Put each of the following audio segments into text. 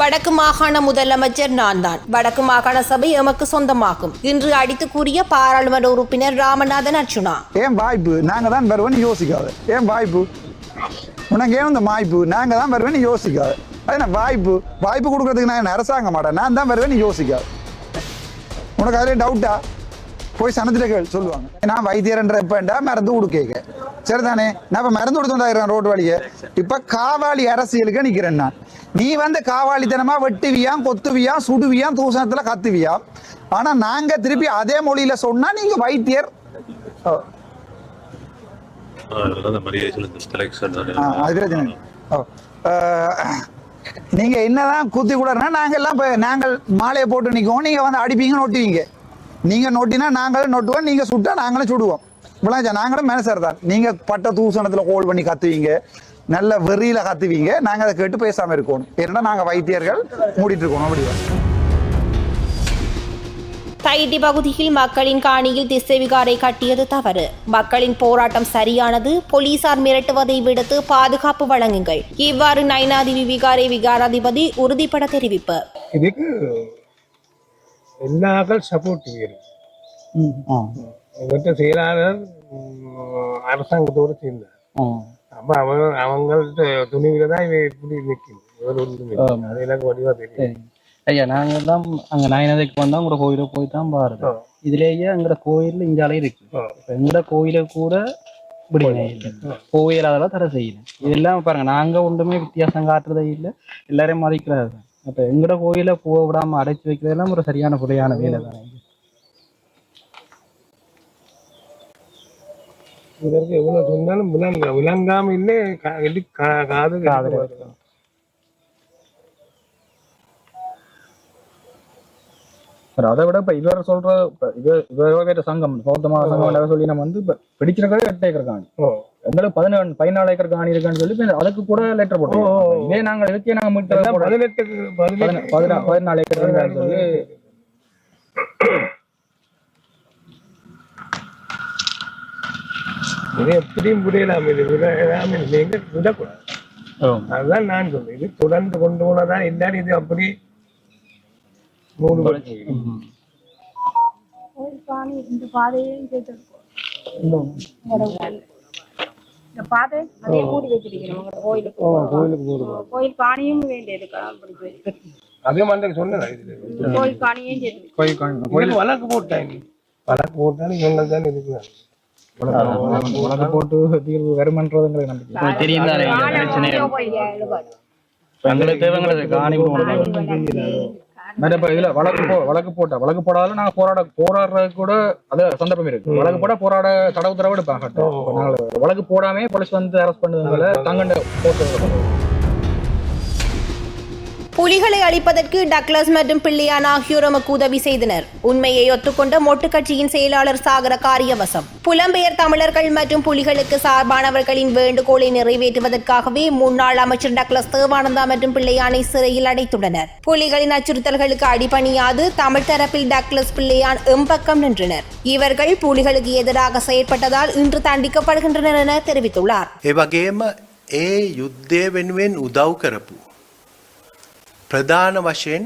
வடக்கு மாகாண முதலமைச்சர் நான் தான் வடக்கு மாகாண சபை எமக்கு சொந்தமாகும் இன்று அடித்து கூறிய பாராளுமன்ற உறுப்பினர் ராமநாதன் அர்ச்சுனா ஏன் வாய்ப்பு? நாங்க தான் வருவேன்னு யோசிக்காது. ஏன் வாய்ப்பு? உனக்கு ஏன் இந்த வாய்ப்பு நாங்க தான் வருவேன்னு யோசிக்காது. அது வாய்ப்பு? வாய்ப்பு கொடுக்கறதுக்கு நான் என்ன அரசாங்க மாட்டேன். நான் தான் வருவேன்னு யோசிக்காது. உனக்கு அதில் டவுட்டா போய் சனத்திட்ட கேள் சொல்லுவாங்க. நான் வைத்தியர்ன்ற இப்பண்டா மருந்து கொடுக்க சரிதானே? நான் இப்போ மருந்து கொடுத்து வந்தாயிரம் ரோடு வழியே. இப்போ காவாளி அரசியலுக்கு நிற்கிறேன் நான். நீ வந்து காவாளித்தனமா வெட்டுவியாம் கொத்துவியாம் சுடுவியாம் தூசணத்துல கத்துவியாம் ஆனா நாங்க திருப்பி அதே மொழியில சொன்னா நீங்க வைத்தியர். நீங்க என்னதான் குத்தி கூடனா நாங்க எல்லாம் நாங்கள் மாலையை போட்டு நிற்கும் நீங்க வந்து அடிப்பீங்க நொட்டுவீங்க. நீங்க நொட்டினா நாங்களும் நொட்டுவோம் நீங்க சுட்டா நாங்களும் சுடுவோம். நாங்களும் மேனசர் தான் நீங்க பட்ட தூசணத்துல கோல் பண்ணி கத்துவீங்க. நல்ல வெறியில கத்துவீங்க. நாங்க அதை கேட்டு பேசாம இருக்கணும். ஏன்னா நாங்க வைத்தியர்கள் மூடிட்டு இருக்கணும். அப்படியா தைட்டி பகுதியில் மக்களின் காணியில் திசைவிகாரை கட்டியது தவறு. மக்களின் போராட்டம் சரியானது. போலீசார் மிரட்டுவதை விடுத்து பாதுகாப்பு வழங்குங்கள். இவ்வாறு நைனாதிவி விகாரை விகாராதிபதி உறுதிப்பட தெரிவிப்பு. இதுக்கு எல்லாக்கள் சப்போர்ட் வேணும் செயலாளர் அரசாங்கத்தோடு சேர்ந்தார். அப்ப அவங்க அவங்கள்ட்ட துணிவில தான் இவன் இப்படி நிற்கும் இவர் ஒன்றும் இல்லை. அது எனக்கு வடிவா தெரியும் சரி. ஐயா நாங்க எல்லாம் அங்க நயனதைக்கு வந்தா உங்களோட கோயிலுக்கு போய் தான் பாருங்க இதுலயே எங்கட கோயில் இங்காலே இருக்கு. எங்கட கோயில கூட இல்லை கோயில் அதெல்லாம் தடை செய்யணும் இதெல்லாம் பாருங்க நாங்க ஒன்றுமே வித்தியாசம் காட்டுறதே இல்லை. எல்லாரையும் மதிக்கிறாரு அப்ப எங்கட கோயில போக விடாம அடைச்சு வைக்கிறதெல்லாம் ஒரு சரியான புறையான வேலை தானே. இது. இதற்கு எவ்வளவு சொன்னாலும் விளங்க விளங்காம இல்லை காது. சரி, அதை விட இப்ப இவர் சொல்ற இப்ப இவர் இவர் சங்கம் பௌத்தமா சங்கம் சொல்லி நம்ம வந்து இப்ப பிடிச்சிருக்கிறது எட்டு ஏக்கர் காணி ஓ. எங்களுக்கு பதினேழு பதினாலு ஏக்கர் காணி இருக்கான்னு சொல்லி அதுக்கு கூட லெட்டர் போட்டோம். இதே நாங்கள் இதுக்கே நாங்க மீட்டர் பதினெட்டு பதினா- பதினாலு ஏக்கர் இருக்கான்னு சொல்லி எப்படியும் புரியலாம் இது விடலாம் நீங்க விடக்கூடாது. அதுதான் நான் சொல்றேன். இது தொடர்ந்து கொண்டு போனதான் இல்லாட்டி இது அப்படி போயிடும். கோயில் இந்த இந்த பாதை அதே மூடி கோயிலுக்கு பாணியும் வேண்டியது அப்படி போயிருக்கு. அதே மாதிரி சொன்னேன் இது கோயில் பாணியும் சேர்த்து கோயில் காணி. கோயில் வழக்கு போட்டாங்க. வழக்கு போட்டாலும் இவங்க தான் இருக்கிறாங்க. போட்டு தீர்வு வருமன்றது எங்களுக்கு நம்பிக்கை தெரியும் பிரச்சனை எங்களுக்கு காணி இதுல வழக்கு போ வழக்கு போட்டா வழக்கு போடாத நாங்க போராட போராடுறது கூட அது சந்தர்ப்பம் இருக்கு. வழக்கு போட போராட தடவு உத்தரவு எடுப்பாங்க. நாங்க வழக்கு போடாமே போலீஸ் வந்து அரெஸ்ட் பண்ணதுனால தங்கண்ட போட்டு புலிகளை அழிப்பதற்கு டக்ளஸ் மற்றும் பிள்ளையான் ஆகியோர் எமக்கு உதவி செய்தனர் உண்மையை ஒத்துக்கொண்ட மொட்டு கட்சியின் செயலாளர் சாகர காரியவசம் புலம்பெயர் தமிழர்கள் மற்றும் புலிகளுக்கு சார்பானவர்களின் வேண்டுகோளை நிறைவேற்றுவதற்காகவே முன்னாள் அமைச்சர் டக்ளஸ் தேவானந்தா மற்றும் பிள்ளையானை சிறையில் அடைத்துள்ளனர் புலிகளின் அச்சுறுத்தல்களுக்கு அடிபணியாது தமிழ் தரப்பில் டக்ளஸ் பிள்ளையான் எம்பக்கம் நின்றனர் இவர்கள் புலிகளுக்கு எதிராக செயற்பட்டதால் இன்று தண்டிக்கப்படுகின்றனர் என தெரிவித்துள்ளார் ඒ වගේම ඒ යුද්ධය වෙනුවෙන් උදව් කරපු. ප්‍රධාන වශයෙන්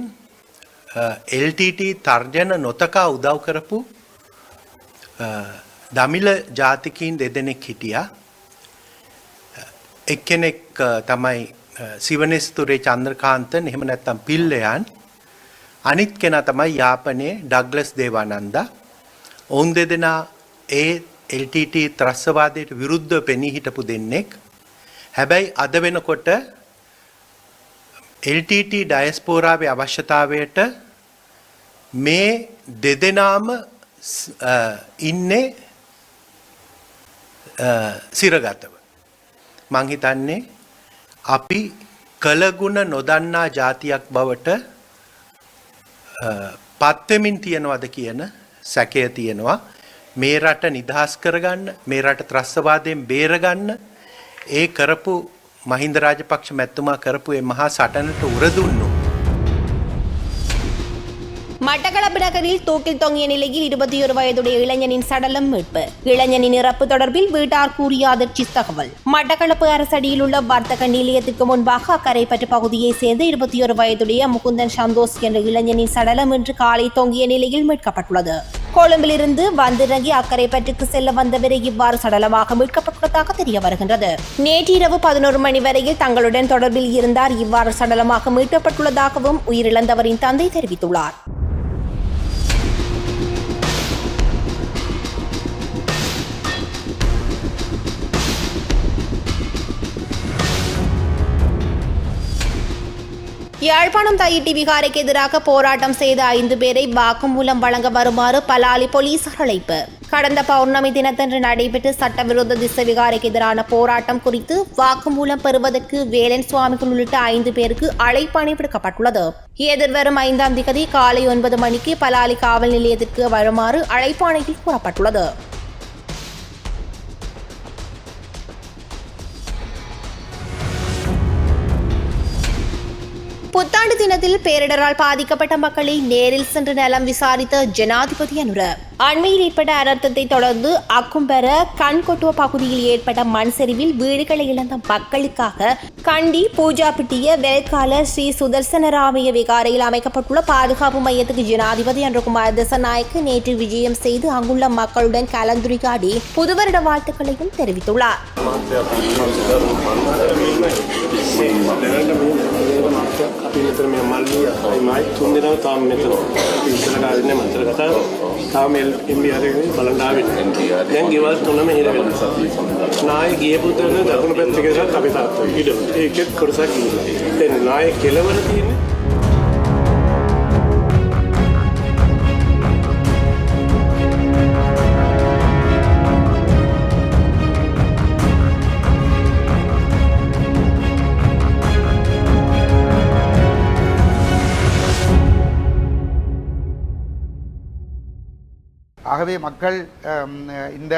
LTT තර්ජන නොතකා උදව් කරපු අ, දමිල ජාතිකීන් දෙදෙනෙක් හිටියා. එක්කෙනෙක් අ, තමයි අ, සිවනෙස්තුරේ චන්ද්‍රකාන්තන් එහෙම නැත්තම් පිල්ලයන්. අනිත් කෙනා තමයි යාපනයේ ඩග්ලස් දේවානන්ද. ඔවුන් දෙදෙනා ඒ LTT ත්‍රස්වාදයට විරුද්ධ පෙනී හිටපු දෙන්නෙක්. හැබැයි අද වෙනකොට LTT ඩයස්පෝරාවේ අවශ්‍යතාවයට මේ දෙදෙනාම ස්- අ, ඉන්නේ අ, සිරගතව. මං හිතන්නේ අපි කළගුණ නොදන්නා ජාතියක් බවට අ, පත්වෙමින් තියෙනවද කියන සැකය තියෙනවා මේ රට නිදහස් කරගන්න මේ රට ත්‍රස්වාදයෙන් බේරගන්න ඒ කරපු මහින්ද රාජපක්ෂ මැත්තුමා කරපු ඒ මහා සටනට උරදුන්නු மட்டக்களப்பு நகரில் தூக்கில் தொங்கிய நிலையில் இருபத்தி ஒரு வயதுடைய இளைஞனின் சடலம் மீட்பு இளைஞனின் இறப்பு தொடர்பில் வீட்டார் கூறிய அதிர்ச்சி தகவல் மட்டக்களப்பு அரசடியில் உள்ள வர்த்தக நிலையத்திற்கு முன்பாக அக்கரைப்பற்று பகுதியைச் சேர்ந்த இருபத்தி ஒரு வயதுடைய முகுந்தன் சந்தோஷ் என்ற இளைஞனின் சடலம் இன்று காலை தொங்கிய நிலையில் மீட்கப்பட்டுள்ளது கொழும்பிலிருந்து வந்திறங்கி அக்கரைப்பற்றுக்கு செல்ல வந்தவரை இவ்வாறு சடலமாக மீட்கப்பட்டுள்ளதாக தெரிய வருகின்றது. நேற்று இரவு பதினோரு மணி வரையில் தங்களுடன் தொடர்பில் இருந்தார். இவ்வாறு சடலமாக மீட்கப்பட்டுள்ளதாகவும் உயிரிழந்தவரின் தந்தை தெரிவித்துள்ளார். யாழ்ப்பாணம் தையிட்டி விகாரைக்கு எதிராக போராட்டம் செய்த ஐந்து பேரை வாக்குமூலம் வழங்க வருமாறு பலாலி போலீசார் அழைப்பு. கடந்த பௌர்ணமி தினத்தன்று நடைபெற்ற சட்டவிரோத திசை விகாரைக்கு எதிரான போராட்டம் குறித்து வாக்குமூலம் பெறுவதற்கு வேலன் சுவாமிகள் உள்ளிட்ட ஐந்து பேருக்கு அழைப்பாணை விடுக்கப்பட்டுள்ளது எதிர்வரும் ஐந்தாம் திகதி காலை ஒன்பது மணிக்கு பலாலி காவல் நிலையத்திற்கு வருமாறு அழைப்பாணையில் கூறப்பட்டுள்ளது. புத்தாண்டு பேரிடரால் பாதிக்கப்பட்ட மக்களை நேரில் சென்று நலம் விசாரித்த ஜனாதிபதி அனுர. அண்மையில் ஏற்பட்ட அனர்த்தத்தை தொடர்ந்து அக்கும்பெற கண்கொட்டுவ பகுதியில் ஏற்பட்ட மண் சரிவில் வீடுகளை இழந்த மக்களுக்காக கண்டி பூஜாப்பிட்டிய வெல்கால ஸ்ரீ சுதர்சனராமய விகாரையில் அமைக்கப்பட்டுள்ள பாதுகாப்பு மையத்துக்கு ஜனாதிபதி அன்றகுமார் தசநாயக்கு நேற்று விஜயம் செய்து அங்குள்ள மக்களுடன் கலந்துரையாடி புதுவருட வாழ்த்துக்களையும் தெரிவித்துள்ளார். මයි තුන් දෙනා තාම මෙතන අපි ඉස්සරහට ආන්නේ මන්ත්‍ර කතා තාම එම්බි අරගෙන බලන්න ආවෙත් දැන් ගෙවල් තුනම හිර වෙලා නාය ගියපු තැන දකුණු පැත්තේ ගිහලා අපි තාත්තා. ඉඩ ඒකෙත් කොටසක් ගිහිල්ලා දැන් නාය කෙලවර තියෙන්නේ ஆகவே மக்கள் இந்த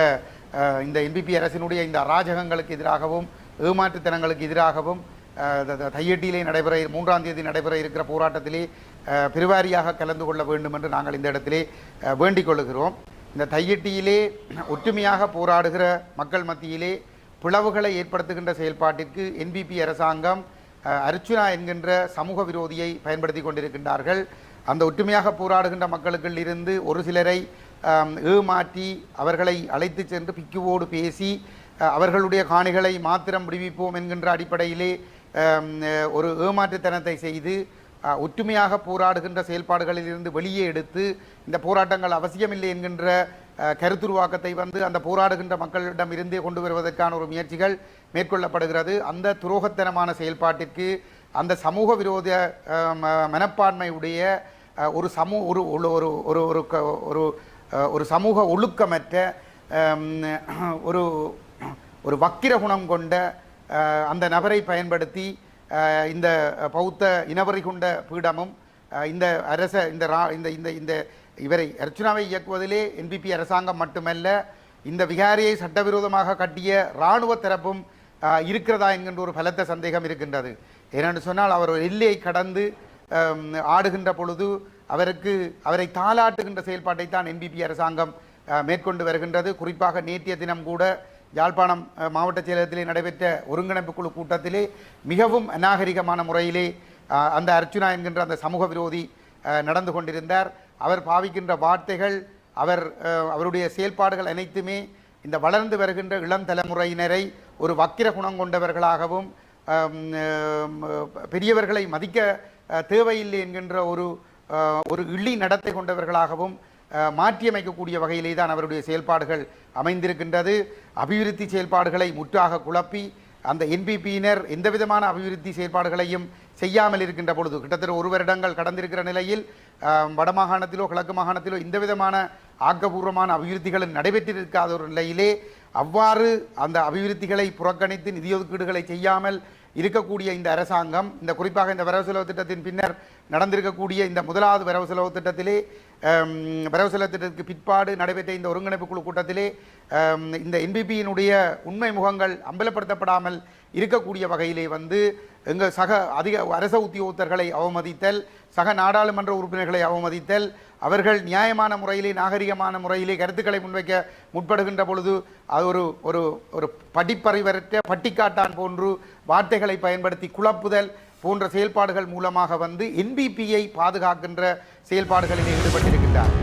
இந்த என்பிபி அரசினுடைய இந்த அராஜகங்களுக்கு எதிராகவும் ஏமாற்றுத்தனங்களுக்கு எதிராகவும் த- த- தையட்டியிலே நடைபெற மூன்றாம் தேதி நடைபெற இருக்கிற போராட்டத்திலே பெருவாரியாக கலந்து கொள்ள வேண்டும் என்று நாங்கள் இந்த இடத்திலே வேண்டிக் கொள்கிறோம் இந்த தையட்டியிலே ஒற்றுமையாக போராடுகிற மக்கள் மத்தியிலே பிளவுகளை ஏற்படுத்துகின்ற செயல்பாட்டிற்கு என்பிபி அரசாங்கம் அர்ச்சுனா என்கின்ற சமூக விரோதியை பயன்படுத்தி கொண்டிருக்கின்றார்கள். அந்த ஒற்றுமையாக போராடுகின்ற மக்களுக்குள் இருந்து ஒரு சிலரை ஏமாற்றி அவர்களை அழைத்து சென்று பிக்குவோடு பேசி அவர்களுடைய காணிகளை மாத்திரம் விடுவிப்போம் என்கின்ற அடிப்படையிலே ஒரு ஏமாற்றுத்தனத்தை செய்து ஒற்றுமையாக போராடுகின்ற செயல்பாடுகளில் இருந்து வெளியே எடுத்து இந்த போராட்டங்கள் அவசியமில்லை என்கின்ற கருத்துருவாக்கத்தை வந்து அந்த போராடுகின்ற மக்களிடம் இருந்தே கொண்டு வருவதற்கான ஒரு முயற்சிகள் மேற்கொள்ளப்படுகிறது. அந்த துரோகத்தனமான செயல்பாட்டிற்கு அந்த சமூக விரோத ம- மனப்பான்மையுடைய ஒரு சமூக ஒரு ஒரு ஒரு ஒரு ஒரு சமூக ஒழுக்கமற்ற ஒரு ஒரு வக்கிர குணம் கொண்ட அந்த நபரை பயன்படுத்தி இந்த பௌத்த இனவரி கொண்ட பீடமும் இந்த அரச இந்த ரா இந்த இந்த இந்த இவரை அர்ச்சுனாவை இயக்குவதிலே என்பிபி அரசாங்கம் மட்டுமல்ல இந்த விகாரியை சட்டவிரோதமாக கட்டிய இராணுவ தரப்பும் இருக்கிறதா என்கின்ற ஒரு பலத்த சந்தேகம் இருக்கின்றது. ஏனென்று சொன்னால் அவர் எல்லையை கடந்து ஆடுகின்ற பொழுது அவருக்கு அவரை தாளாட்டுகின்ற செயல்பாட்டை தான் என்பிபி அரசாங்கம் மேற்கொண்டு வருகின்றது. குறிப்பாக நேற்றைய தினம் கூட யாழ்ப்பாணம் மாவட்ட செயலகத்திலே நடைபெற்ற ஒருங்கிணைப்பு குழு கூட்டத்திலே மிகவும் அநாகரிகமான முறையிலே அந்த அர்ச்சுனா என்கின்ற அந்த சமூக விரோதி நடந்து கொண்டிருந்தார். அவர் பாவிக்கின்ற வார்த்தைகள் அவர் அவருடைய செயல்பாடுகள் அனைத்துமே இந்த வளர்ந்து வருகின்ற இளம் தலைமுறையினரை ஒரு வக்கிர குணம் கொண்டவர்களாகவும் பெரியவர்களை மதிக்க தேவையில்லை என்கின்ற ஒரு ஒரு இள்ளி நடத்தை கொண்டவர்களாகவும் மாற்றியமைக்கக்கூடிய வகையிலே தான் அவருடைய செயல்பாடுகள் அமைந்திருக்கின்றது. அபிவிருத்தி செயல்பாடுகளை முற்றாக குழப்பி அந்த என்பிபியினர் எந்த விதமான அபிவிருத்தி செயல்பாடுகளையும் செய்யாமல் இருக்கின்ற பொழுது கிட்டத்தட்ட ஒரு வருடங்கள் கடந்திருக்கிற நிலையில் வடமாகாணத்திலோ கிழக்கு மாகாணத்திலோ இந்த விதமான ஆக்கப்பூர்வமான அபிவிருத்திகளும் நடைபெற்றிருக்காத ஒரு நிலையிலே அவ்வாறு அந்த அபிவிருத்திகளை புறக்கணித்து நிதி ஒதுக்கீடுகளை செய்யாமல் இருக்கக்கூடிய இந்த அரசாங்கம் இந்த குறிப்பாக இந்த வரவு செலவு திட்டத்தின் பின்னர் நடந்திருக்கக்கூடிய இந்த முதலாவது வரவு செலவு திட்டத்திலே வரவு செலவு திட்டத்துக்கு பிற்பாடு நடைபெற்ற இந்த ஒருங்கிணைப்பு குழு கூட்டத்திலே இந்த என்பிபியினுடைய உண்மை முகங்கள் அம்பலப்படுத்தப்படாமல் இருக்கக்கூடிய வகையிலே வந்து எங்கள் சக அதிக அரச உத்தியோகத்தர்களை அவமதித்தல் சக நாடாளுமன்ற உறுப்பினர்களை அவமதித்தல் அவர்கள் நியாயமான முறையிலே நாகரிகமான முறையிலே கருத்துக்களை முன்வைக்க முற்படுகின்ற பொழுது அது ஒரு ஒரு ஒரு படிப்பறிவற்ற பட்டிக்காட்டான் போன்று வார்த்தைகளை பயன்படுத்தி குழப்புதல் போன்ற செயல்பாடுகள் மூலமாக வந்து என்பிபியை பாதுகாக்கின்ற செயல்பாடுகளில் ஈடுபட்டிருக்கின்றார்.